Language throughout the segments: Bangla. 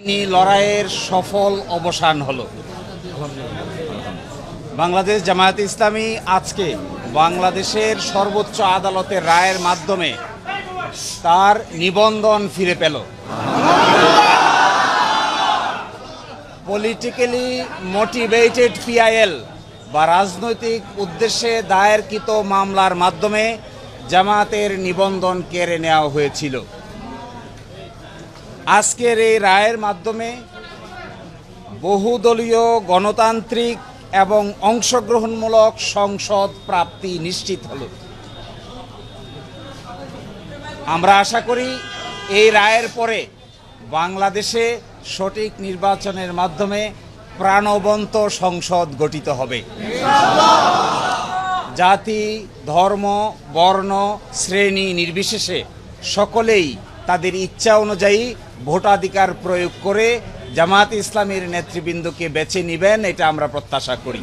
আইনি লড়াইয়ের সফল অবসান হলো। বাংলাদেশ জামায়াত ইসলামী আজকে বাংলাদেশের সর্বোচ্চ আদালতের রায়ের মাধ্যমে তার নিবন্ধন ফিরে পেল। পলিটিক্যালি মোটিভেটেড পিআইএল বা রাজনৈতিক উদ্দেশ্যে দায়েরকৃত মামলার মাধ্যমে জামায়াতের নিবন্ধন কেড়ে নেওয়া হয়েছিল। আজকের এই রায়ের মাধ্যমে বহুদলীয় গণতান্ত্রিক এবং অংশগ্রহণমূলক সংসদ প্রাপ্তি নিশ্চিত হল। আমরা আশা করি এই রায়ের পরে বাংলাদেশে সঠিক নির্বাচনের মাধ্যমে প্রাণবন্ত সংসদ গঠিত হবে। জাতি, ধর্ম, বর্ণ, শ্রেণি নির্বিশেষে সকলেই তাদের ইচ্ছা অনুযায়ী ভোটাধিকার প্রয়োগ করে জামাত ইসলামের নেতৃবৃন্দকে বেছে নিবেন এটা আমরা প্রত্যাশা করি।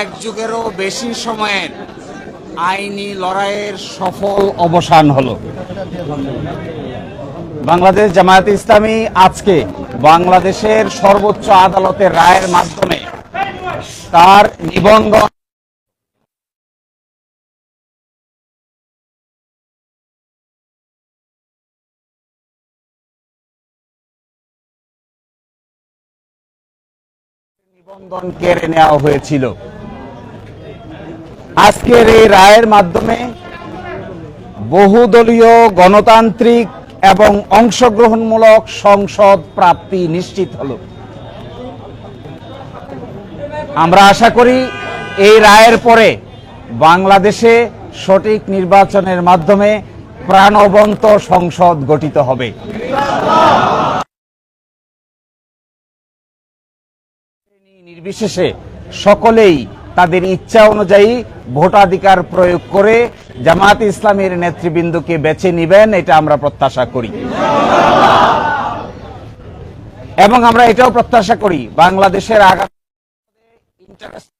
এক যুগেরও বেশি সময়ের আইনি লড়াইয়ের সফল অবসান হলো। বাংলাদেশ জামায়াত ইসলামী আজকে বাংলাদেশের সর্বোচ্চ আদালতের রায়ের মাধ্যমে তার নিবন্ধন নিবন্ধন কেড়ে নেওয়া হয়েছিল। আজকের এই রায়ের মাধ্যমে বহুদলীয় গণতান্ত্রিক এবং অংশগ্রহণমূলক সংসদ প্রাপ্তি নিশ্চিত হল। আমরা আশা করি এই রায়ের পরে বাংলাদেশে সঠিক নির্বাচনের মাধ্যমে প্রাণবন্ত সংসদ গঠিত হবে। নির্বিশেষে সকলেই তাদের ইচ্ছা অনুযায়ী ভোটাধিকার প্রয়োগ করে জামাত ইসলামের নেতৃবৃন্দকে বেছে নিবেন, এটা আমরা প্রত্যাশা করি। এবং আমরা এটাও প্রত্যাশা করি, বাংলাদেশের আগামী ইন্টারেস্ট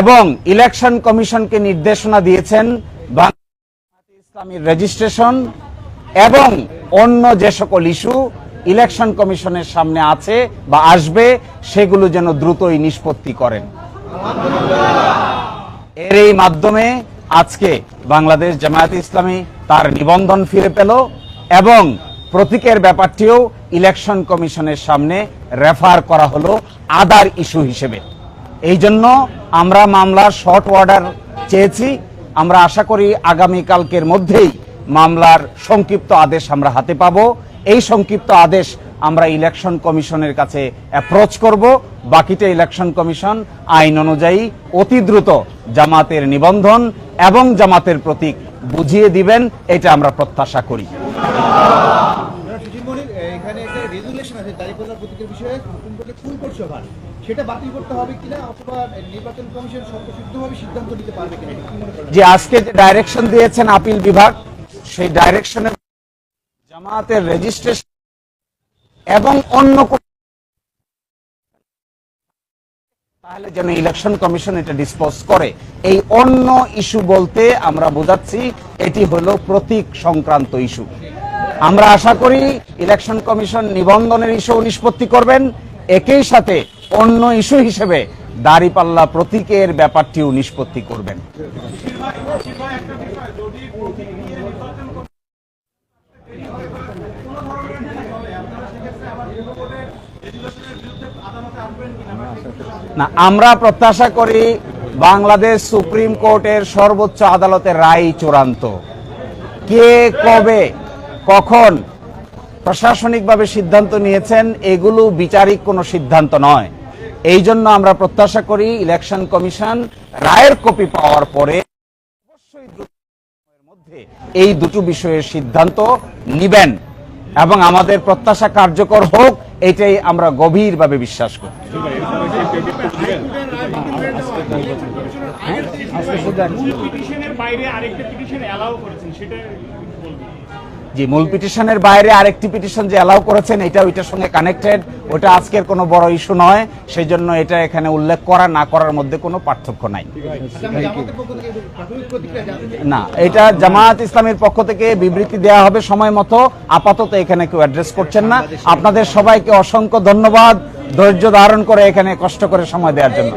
এবং ইলেকশন কমিশনকে নির্দেশনা দিয়েছেন ইসলামীর রেজিস্ট্রেশন এবং অন্য যে সকল ইস্যু ইলেকশন কমিশনের সামনে আছে বা আসবে, সেগুলো যেন দ্রুতই নিষ্পত্তি করেন। এর এই মাধ্যমে আজকে বাংলাদেশ জামায়াত ইসলামী তার নিবন্ধন ফিরে পেল এবং প্রতীকের ব্যাপারটিও ইলেকশন কমিশনের সামনে রেফার করা হলো আদার ইস্যু হিসেবে। এই জন্য আমরা মামলার শর্ট অর্ডার চেয়েছি। আমরা আশা করি আগামী কালকের মধ্যেই মামলার সংক্ষিপ্ত আদেশ আমরা হাতে পাবো। এই সংক্ষিপ্ত আদেশ আমরা ইলেকশন কমিশনের কাছে অ্যাপ্রোচ করব। বাকিটা ইলেকশন কমিশন আইন অনুযায়ী অতি দ্রুত জামাতের নিবন্ধন এবং জামাতের প্রতীক বুঝিয়ে দিবেন, এটা আমরা প্রত্যাশা করি। এখানে একটা রেজুলেশন আছে প্রতীকের বিষয়ে। সভা সেটা বাতিল করতে হবে কিনা অথবা নির্বাচন কমিশন স্বতঃসিদ্ধভাবে সিদ্ধান্ত নিতে পারবে কিনা যে আজকে যে ডাইরেকশন দিয়েছেন আপিল বিভাগ, সেই ডাইরেকশনে জামাতের রেজিস্ট্রেশন এবং অন্য তাহলে যেন ইলেকশন কমিশন এটা ডিসপোজ করে। এই অন্য ইস্যু বলতে আমরা বোঝাচ্ছি এটি হলো প্রতীক সংক্রান্ত ইস্যু আমরা আশা করি ইলেকশন কমিশন নিবন্ধনের ইস্যু নিষ্পত্তি করবেন। একই সাথে অন্য ইস্যু হিসেবে দাড়িপাল্লা প্রতীকের ব্যাপারটিও নিষ্পত্তি করবেন। না, আমরা প্রত্যাশা করি বাংলাদেশ সুপ্রিম কোর্টের সর্বোচ্চ আদালতের রায় চূড়ান্ত। কে, কবে, কখন প্রশাসনিকভাবে সিদ্ধান্ত নিয়েছেন এগুলো বিচারিক কোনো সিদ্ধান্ত নয়। এই জন্য আমরা প্রত্যাশা করি ইলেকশন কমিশন রায়ের কপি পাওয়ার পরে অবশ্যই মধ্যে এই দুটো বিষয়ের সিদ্ধান্ত নিবেন এবং আমাদের প্রত্যাশা কার্যকর হোক এটাই আমরা গভীরভাবে বিশ্বাস করি। বাইরে আরেকটা পিটিশন অ্যালাউ করেছেন সেটা যে মূল পিটিশনের বাইরে আরেকটি পিটিশন যে অ্যালাউ করেছেন এটা ওইটার সঙ্গে কানেক্টেড ওটা আজকের কোনো বড় ইস্যু নয় সেই জন্য এটা এখানে উল্লেখ করা না করার মধ্যে কোনো পার্থক্য নাই। না এটা জামায়াত ইসলামের পক্ষ থেকে বিবৃতি দেওয়া হবে সময় মতো। আপাতত এখানে কেউ অ্যাড্রেস করছেন না। আপনাদের সবাইকে অসংখ্য ধন্যবাদ। ধৈর্য ধারণ করে এখানে কষ্ট করে সময় দেওয়ার জন্য।